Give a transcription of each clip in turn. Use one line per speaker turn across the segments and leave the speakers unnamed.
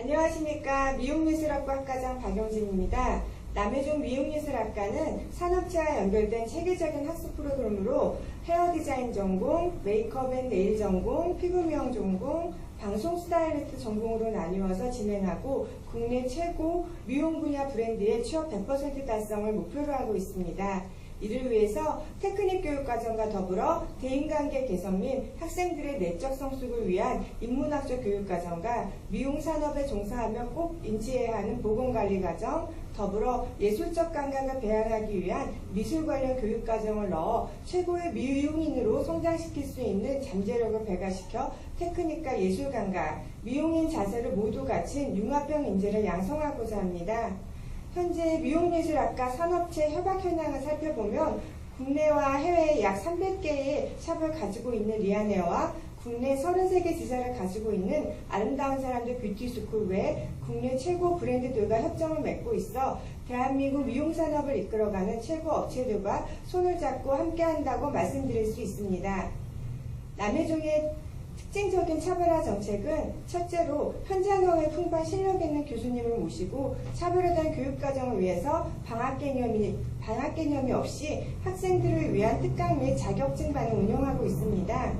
안녕하십니까. 미용예술학과 학과장 박영진입니다. 남해종 미용예술학과는 산업체와 연결된 체계적인 학습 프로그램으로 헤어 디자인 전공, 메이크업 앤 네일 전공, 피부 미용 전공, 방송 스타일리스트 전공으로 나뉘어서 진행하고 국내 최고 미용 분야 브랜드의 취업 100% 달성을 목표로 하고 있습니다. 이를 위해서 테크닉 교육 과정과 더불어 대인관계 개선 및 학생들의 내적 성숙을 위한 인문학적 교육 과정과 미용 산업에 종사하며 꼭 인지해야 하는 보건관리 과정, 더불어 예술적 감각을 배양하기 위한 미술 관련 교육 과정을 넣어 최고의 미용인으로 성장시킬 수 있는 잠재력을 배가시켜 테크닉과 예술 감각, 미용인 자세를 모두 갖춘 융합형 인재를 양성하고자 합니다. 현재 미용예술학과 산업체 협약 현황을 살펴보면 국내와 해외에 약 300개의 샵을 가지고 있는 리아네어와 국내 33개 지사를 가지고 있는 아름다운 사람들 뷰티스쿨 외 국내 최고 브랜드들과 협정을 맺고 있어 대한민국 미용산업을 이끌어가는 최고 업체들과 손을 잡고 함께한다고 말씀드릴 수 있습니다. 남해종의 특징적인 차별화 정책은 첫째로 현장형의 풍부한 실력 있는 교수님을 모시고 차별화된 교육 과정을 위해서 방학 개념이, 방학 개념이 없이 학생들을 위한 특강 및 자격증 반을 운영하고 있습니다.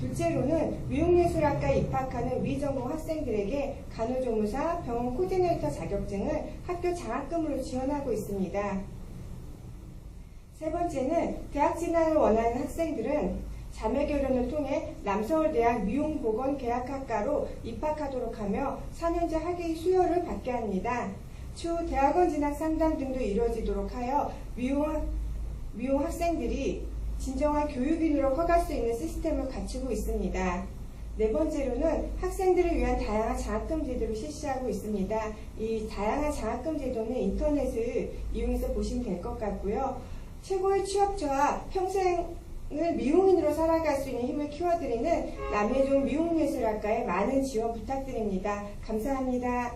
둘째로는 미용예술학과에 입학하는 위전공 학생들에게 간호조무사, 병원 코디네이터 자격증을 학교 장학금으로 지원하고 있습니다. 세 번째는 대학 진학을 원하는 학생들은 자매 결혼을 통해 남서울대학 미용보건계약학과로 입학하도록 하며 4년제 학위 수여를 받게 합니다. 추후 대학원 진학 상담 등도 이루어지도록 하여 미용, 미용 학생들이 진정한 교육인으로 커갈 수 있는 시스템을 갖추고 있습니다. 네 번째로는 학생들을 위한 다양한 장학금 제도를 실시하고 있습니다. 이 다양한 장학금 제도는 인터넷을 이용해서 보시면 될 것 같고요. 최고의 취업처와 평생 을 미용인으로 살아갈 수 있는 힘을 키워드리는 남해종 미용예술학과에 많은 지원 부탁드립니다. 감사합니다.